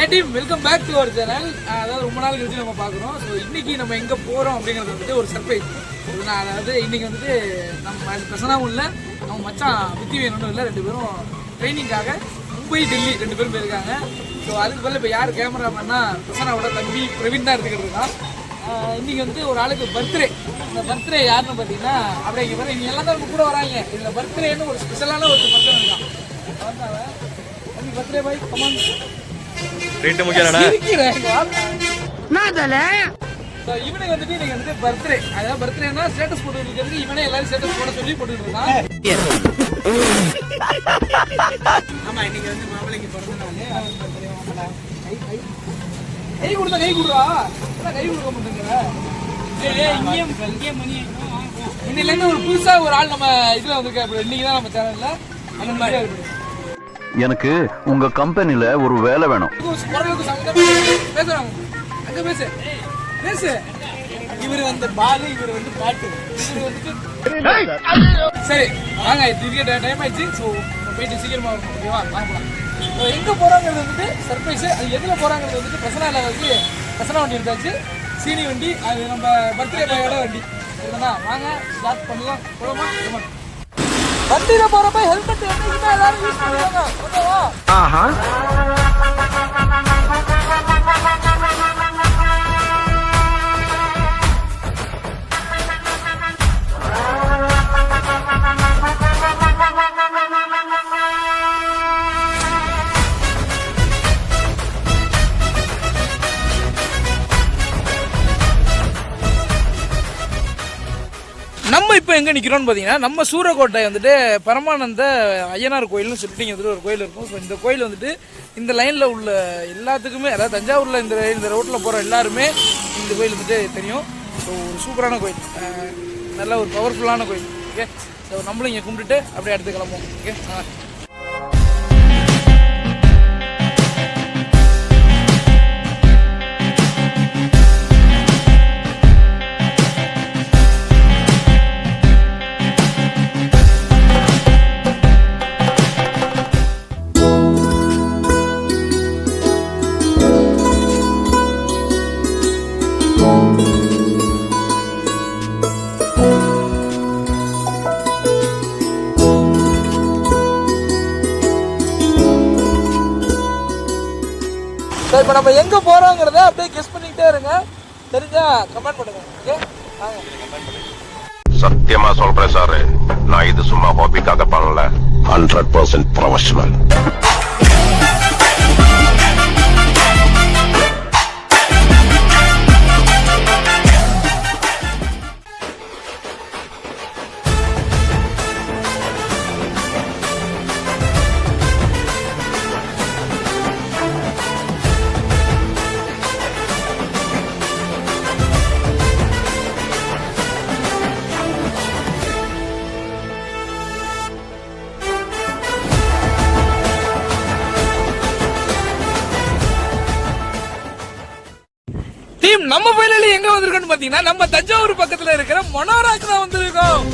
Hey team welcome back to our channel அதாவது ரொம்ப நாள் கழிச்சு நம்ம பார்க்குறோம். ஸோ இன்னைக்கு நம்ம எங்கே போகிறோம் அப்படிங்கிறது வந்துட்டு ஒரு சர்ப்ரைஸ் நான் அதாவது இன்னைக்கு வந்துட்டு நம்ம பிரசனாவும் இல்லை. நம்ம மச்சான் புத்தி வேணும்னு இல்லை ரெண்டு பேரும் ட்ரைனிங்காக மும்பை டெல்லி ரெண்டு பேரும் போயிருக்காங்க. ஸோ அதுக்கு பதில் இப்போ யார் கேமராமேன்னா பிரசனாவோட தம்பி பிரவீன் தான் எடுத்துக்கிட்டு இருக்கான் இன்றைக்கி வந்து ஒரு ஆளுக்கு பர்த்டே இந்த பர்த்டே யாருன்னு பார்த்தீங்கன்னா அப்படியே இங்கே பாரு இவங்க எல்லாம் தான் கூட வராங்க. இதில் பர்த்டேன்னு ஒரு ஸ்பெஷலான ஒரு பர்த்டே இருக்கான். பர்த்டே பாய் கமான் ட்ரீட் முக்கியம் இவனுக்கு வந்துட்டு இன்னைக்கு வந்துட்டு பர்த்டே அதாவது பர்த்டேனா ஸ்டேட்டஸ் போட்டு இருக்கிறதுக்கு இவனே எல்லாரும் ஸ்டேட்டஸ் போட சொல்லி போட்டுட்டு இருக்கான் ஆமா இன்னைக்கு வந்து மாப்பிள்ளைக்கு பிறந்த நாள். கை கொடுத்தா கை கொடுறா. கை கொடுக்க மாட்டேங்கிற? இன்னையில இருந்து ஒரு புதுசா ஒரு ஆள் நம்ம இதுல வந்திருக்க இன்னைக்கு தான் நம்ம சேனல்ல அந்த மாதிரி. எனக்கு உங்க கம்பெனில ஒரு வேலை வேணும். இவர் வந்து பாலு இவர் வந்து பாட்டு இவர் வந்துட்டு சரி வாங்க இதுக்கே டைம் ஆயிடுச்சு ஸோ போயிட்டு சீக்கிரமா ஓகேவா So, எங்க போறாங்கிறது வந்துட்டு சர்ப்ரைஸ் அது எதுல போறாங்கிறது வந்துட்டு பிரசனால வந்து பிரசனா வண்டி எடுத்தாச்சு. சீனி வண்டி அது நம்ம பர்த்டே பாயோட வண்டி. சரிதானா? வாங்க ஸ்டார்ட் பண்ணலாம். on. வண்டியில போறப்ப ஹெல்மெட் என்னைக்குமே எல்லாரும் யூஸ் பண்ணுவாங்க. ஓகேவா? இப்போ எங்கே நிற்கிறோம்னு பார்த்தீங்கன்னா நம்ம சூரக்கோட்டை வந்துட்டு பரமானந்த ஐயனார் கோயில்னு சொல்லிட்டு இங்கே வந்துட்டு ஒரு கோயில் இருக்கும். ஸோ இந்த கோயில் வந்துட்டு இந்த லைனில் உள்ள எல்லாத்துக்குமே அதாவது தஞ்சாவூரில் இந்த இந்த ரோட்டில் போகிற எல்லாருமே இந்த கோயில் வந்துட்டு தெரியும். ஸோ ஒரு சூப்பரான கோயில். நல்ல ஒரு பவர்ஃபுல்லான கோயில். ஓகே ஸோ நம்மளும் இங்கே கும்பிட்டுட்டு அப்படியே அடுத்து கிளம்புவோம். ஓகே இப்போ நம்ம எங்கே போகிறோங்கிறத அப்படியே கெஸ் பண்ணிக்கிட்டே இருங்க. தெரிஞ்சா கமெண்ட் பண்ணுங்க. ஓகே சத்தியமா சொல்றேன் சாரு. நான் இது சும்மா ஹாபிக்காக பண்ணல. ஹண்ட்ரட் பர்சன்ட் ப்ரொஃபஷனல் டீம் நம்ம பயிலாளி எங்க வந்திருக்கோம்னு பாத்தீங்கன்னா நம்ம தஞ்சாவூர் பக்கத்துல இருக்கிற மனோராக்கு தான் வந்திருக்கோம்.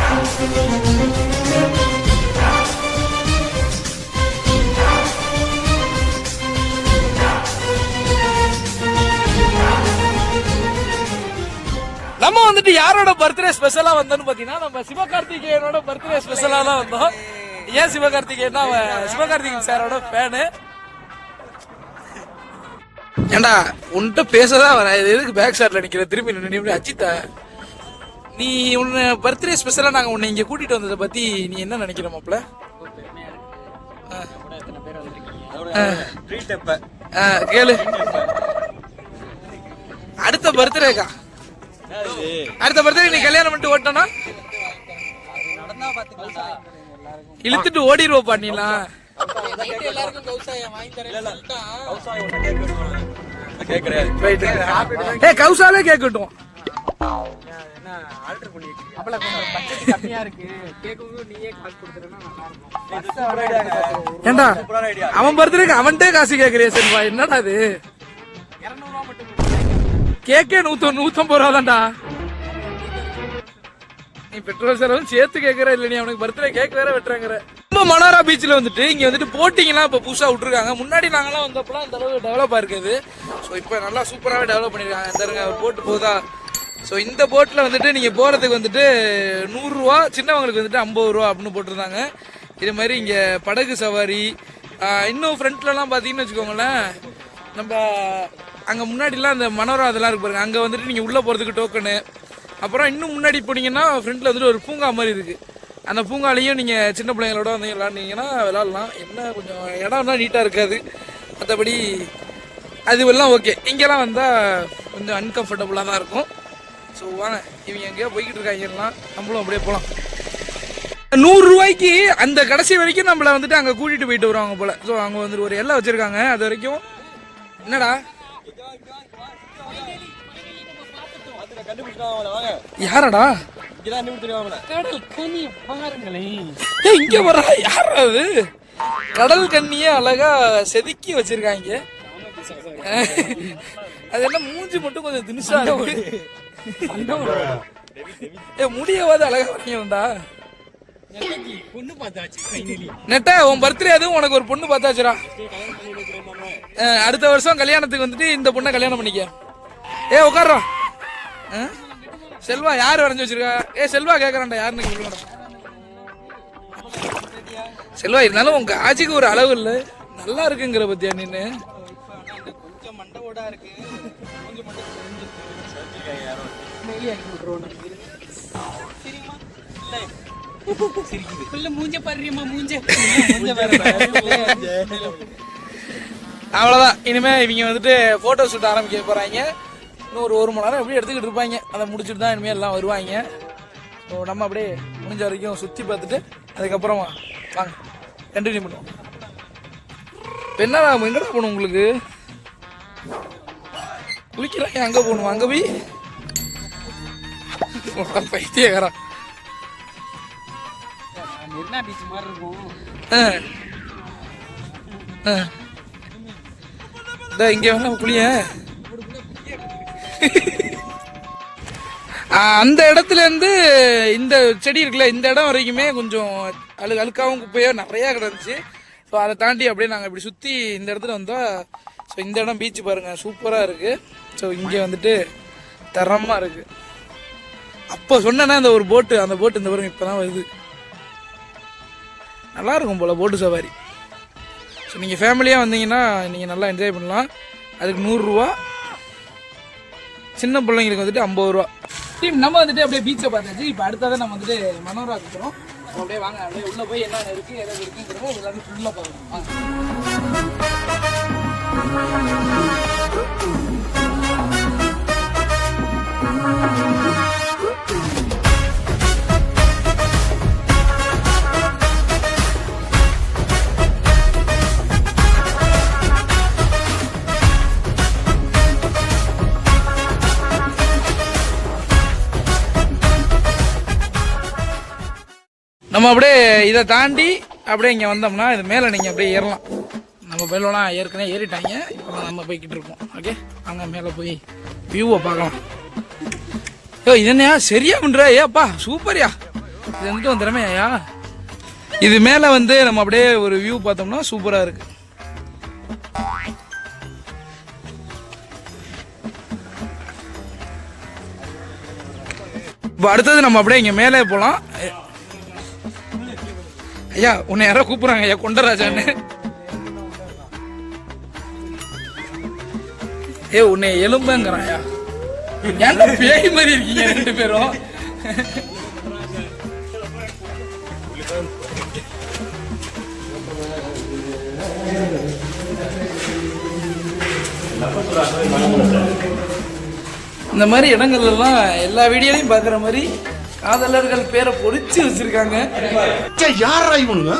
நம்ம யாரோட பர்த்டே ஸ்பெஷலா வந்தோம்னு பாத்தீங்கன்னா நம்ம சிவகார்த்திகேயனோட பர்த்டே ஸ்பெஷலா தான் வந்தோம். ஏன் சிவகார்த்திகேயன்னா அவன் சிவகார்த்திகேயன் சாரோட ஃபேனு ஏண்டா உன்கிட்ட பேசதான் வரேன். இது எதுக்கு பேக் ஷாட்ல நிக்கிற? திரும்பி நின்று இப்படி அஜித்தா நீ உன்னை பர்த்டே ஸ்பெஷலா நாங்க உன்னை இங்க கூட்டிட்டு வந்ததை பத்தி நீ என்ன நினைக்கிற மாப்ள ஆ, கேளு. அடுத்த பர்த்டேக்கா அடுத்த பர்த்டே நீ கல்யாணம் பண்ணிட்டு ஓட்டனா இழுத்துட்டு ஓடிடுவோம் நீலாம் ஏ கௌசாலே கேட்கட்டும். ஏண்டா அவன் பர்த்டேக்கு அவன்கிட்டே காசு கேக்குறியா சரிப்பா என்னடா அது கேக்கே நூத்த நூத்தம்பது ரூபா தான்டா நீ பெட்ரோல் செலவும் சேர்த்து கேட்கற இல்ல நீ அவனுக்கு பர்த்டே கேக் வேற வெட்டுறாங்கிற. ரொம்ப மனோரா பீச்சில் வந்துட்டு இங்கே வந்துட்டு போட்டிங்கெல்லாம் இப்போ புதுசாக விட்டுருக்காங்க. முன்னாடி நாங்களாம் வந்தப்பலாம் இந்த அளவு டெவலப் இருக்குது. ஸோ இப்போ நல்லா சூப்பராகவே டெவலப் பண்ணியிருக்காங்க இந்த இருங்க போட்டு போதா? ஸோ இந்த போட்டில் வந்துட்டு நீங்கள் போகிறதுக்கு வந்துட்டு நூறுரூவா சின்னவங்களுக்கு வந்துட்டு ஐம்பது ரூபா அப்படின்னு போட்டிருந்தாங்க. இது மாதிரி இங்கே படகு சவாரி இன்னும் ஃப்ரண்ட்லலாம் பார்த்தீங்கன்னு வச்சுக்கோங்களேன் நம்ம அங்கே முன்னாடிலாம் அந்த மனோரா அதெல்லாம் இருக்கு பாருங்க. அங்கே வந்துட்டு நீங்கள் உள்ளே போகிறதுக்கு டோக்கனு அப்புறம் இன்னும் முன்னாடி போனீங்கன்னா ஃப்ரண்ட்டில் வந்துட்டு ஒரு பூங்கா மாதிரி இருக்குது அந்த பூங்காலையும் நீங்கள் சின்ன பிள்ளைங்களோட வந்து விளாண்டிங்கன்னா விளாட்லாம் என்ன கொஞ்சம் இடம்னா நீட்டாக இருக்காது. மற்றபடி அது எல்லாம் ஓகே இங்கெல்லாம் வந்தால் கொஞ்சம் அன்கம்ஃபர்டபுளாக தான் இருக்கும். ஸோ வாங்க. இவங்க எங்கேயோ போய்கிட்டு இருக்காங்க. எல்லாம் நம்மளும் அப்படியே போகலாம் நூறுரூவாய்க்கு அந்த கடைசி வரைக்கும் நம்மளை வந்துட்டு அங்கே கூட்டிகிட்டு போயிட்டு வருவாங்க போல். ஸோ அங்கே வந்துட்டு ஒரு எல்லாம் வச்சுருக்காங்க. அது வரைக்கும் என்னடா? யாரடா? கடல் கனி பாருங்களேன் இங்க வர யாரா அது? கடல் கண்ணியே அழகா செதுக்கி வச்சிருக்காங்க. அது என்ன மூஞ்சி மட்டும் கொஞ்சம் தினுசா ஏ முடியவாது அழகா வரீங்கடா நெட்டா உன் பர்த்டே அதுவும் உனக்கு ஒரு பொண்ணு பார்த்தாச்சுடா. அடுத்த வருஷம் கல்யாணத்துக்கு வந்துட்டு இந்த பொண்ணை கல்யாணம் பண்ணிக்க. ஏ உட்கார்றா அஹ்? செல்வா யார் வரைஞ்சு வச்சிருக்கா? ஏ செல்வா கேக்குறான்டா யாருன்னு சொல்லுங்கடா செல்வா இருந்தாலும் உங்க ஆஜிக்கு ஒரு அளவு இல்ல. நல்லா இருக்குங்கிற பத்தியா நின்னு? அவ்வளவுதான். இனிமே இவங்க வந்துட்டு போட்டோ ஷூட் ஆரம்பிக்க போறாங்க. இன்னும் ஒரு ஒரு மணி நேரம் எப்படி எடுத்துக்கிட்டு இருப்பாங்க. அதை முடிச்சுட்டு தான் இனிமேல் எல்லாம் வருவாங்க. ஸோ நம்ம அப்படியே முடிஞ்ச வரைக்கும் சுற்றி பார்த்துட்டு அதுக்கப்புறம் வாங்க. கண்டினியூ பண்ணுவோம். இப்ப என்னடா எங்கடா போகணும் உங்களுக்கு? குளிக்கிறாங்க அங்கே போகணுமா? அங்கே போய்? பைத்தியக்காரா ஆ. ஆ. இந்த இங்கே வேணா குளிய. அந்த இடத்துலேருந்து இந்த செடி இருக்குல்ல இந்த இடம் வரைக்குமே கொஞ்சம் அழு அழுக்காவும் குப்பையோ நிறையா கிடந்துச்சு. ஸோ அதை தாண்டி அப்படியே நாங்கள் இப்படி சுற்றி இந்த இடத்துல வந்தோம் ஸோ இந்த இடம் பீச் பாருங்கள் சூப்பராக இருக்குது ஸோ இங்கே வந்துட்டு தரமாக இருக்குது அப்போ சொன்னேன்னா அந்த ஒரு போட்டு அந்த போட்டு இந்த பாருங்க இப்போ தான் வருது நல்லாயிருக்கும் போல் போட்டு சவாரி. ஸோ நீங்கள் ஃபேமிலியாக வந்தீங்கன்னா நீங்கள் நல்லா என்ஜாய் பண்ணலாம். அதுக்கு நூறுரூவா. சின்ன பிள்ளைங்களுக்கு வந்துட்டு ஐம்பது ரூபா. டீம் நம்ம வந்துட்டு அப்படியே பீச்சை பார்த்தாச்சு. இப்போ அடுத்ததான் நம்ம வந்துட்டு மனோரா இருக்கிறோம் அப்படியே வாங்க அப்படியே உள்ளே போய் என்னென்ன இருக்குது எதாவது இருக்குங்கிறோம் எல்லாமே ஃபுல்லாக பார்க்கணும் வாங்க. நம்ம அப்படியே இதை தாண்டி அப்படியே இங்கே வந்தோம்னா இது மேலே நீங்கள் அப்படியே ஏறலாம். நம்ம மேலாம் ஏற்கனவே ஏறிட்டாங்க. இப்போ நம்ம போய்கிட்டு இருக்கோம். ஓகே? அங்கே மேலே போய் வியூவை பார்க்கலாம். ஐயோ இது என்னையா? சரியா பண்ற? ஏப்பா சூப்பர்யா இது வந்துட்டு உன் திறமையா இது மேலே வந்து நம்ம அப்படியே ஒரு வியூ பார்த்தோம்னா சூப்பராக இருக்கு. இப்போ அடுத்தது நம்ம அப்படியே இங்கே மேலே போகலாம். ஐயா உன்னை யாரோ கூப்பிடுறாங்க ஐயா கொண்டராஜான்னு. ஏ உன்னை எலும்புங்கிறான் ஐயா. ஏன்டா பேய் மாதிரி இருக்கீங்க ரெண்டு பேரும்? இந்த மாதிரி இடங்கள்லாம் எல்லா வீடியோலையும் பார்க்குற மாதிரி காதலர்கள் பேரை பொறிச்சு வச்சிருக்காங்க. யாரா இவனுங்க?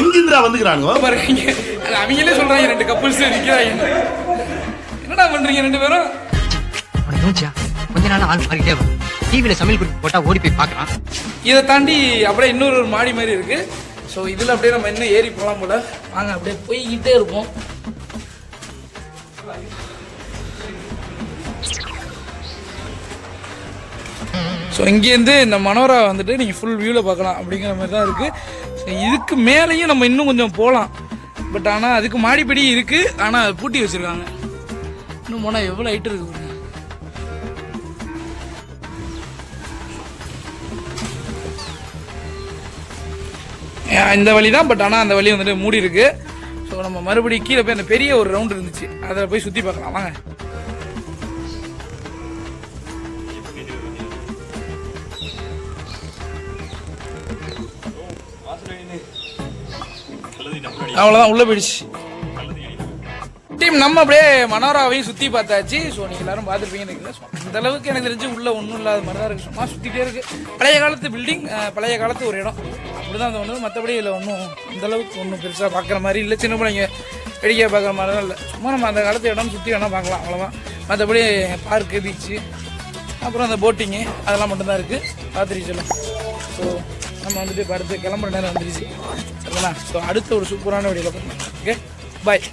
எங்கிந்திரா வந்துக்கிறானுங்க? பாருங்க அது அவங்களே சொல்றாங்க ரெண்டு கப்புள்ஸ் நிக்கிறாங்க. என்னடா பண்றீங்க ரெண்டு பேரும்? கொஞ்ச நாள் ஆள் மாறிட்டே வரும். டிவியில சமையல் குறிப்பு போட்டா ஓடி போய் பார்க்கறான். இதை தாண்டி அப்படியே இன்னொரு ஒரு மாடி மாதிரி இருக்கு. ஸோ இதில் அப்படியே நம்ம இன்னும் ஏறி போகலாம் போல. வாங்க அப்படியே போய்கிட்டே இருப்போம். ஸோ இங்கேருந்து இந்த மனோரா வந்துட்டு நீங்கள் ஃபுல் வியூவில் பார்க்கலாம் அப்படிங்கிற மாதிரி தான் இருக்குது ஸோ இதுக்கு மேலேயும் நம்ம இன்னும் கொஞ்சம் போகலாம் பட் ஆனால் அதுக்கு மாடிப்படி இருக்குது ஆனால் அது பூட்டி வச்சுருக்காங்க. இன்னும் போனால் எவ்வளோ ஹைட் இருக்கு இந்த வழி தான் பட் ஆனால் அந்த வழி வந்துட்டு மூடி இருக்கு ஸோ நம்ம மறுபடியும் கீழே போய் அந்த பெரிய ஒரு ரவுண்ட் இருந்துச்சு. அதில் போய் சுற்றி பார்க்கலாம். வாங்க. அவ்வளோதான் உள்ளே போயிடுச்சு. டீம் நம்ம அப்படியே மனோராவையும் சுற்றி பார்த்தாச்சு. ஸோ நீங்கள் எல்லாரும் பார்த்துருப்பீங்கன்னு நினைக்கிறேன். ஸோ அந்த அளவுக்கு எனக்கு தெரிஞ்சு உள்ள ஒன்றும் இல்லாத மாதிரி தான் இருக்குது சும்மா சுற்றிட்டே இருக்குது பழைய காலத்து பில்டிங் பழைய காலத்து ஒரு இடம். அப்படி தான் தோணுது. மற்றபடி இல்லை ஒன்றும் இந்த அளவுக்கு ஒன்றும் பெருசாக பார்க்குற மாதிரி இல்லை. சின்ன பிள்ளைங்க வேடிக்கை பார்க்குற மாதிரி தான் இல்லை. சும்மா நம்ம அந்த காலத்து இடம் சுற்றி வேணால் பார்க்கலாம். அவ்வளோதான் மற்றபடி பார்க்கு பீச்சு அப்புறம் அந்த போட்டிங்கு அதெல்லாம் மட்டும்தான் இருக்குது பார்த்துருச்சு சொல்லும். ஸோ நம்ம வந்துட்டு இப்போ அடுத்து கிளம்புற நேரம் வந்துருச்சு. சரிங்களா ஸோ அடுத்த ஒரு சூப்பரான வீடியோவில் பார்க்கலாம். Okay bye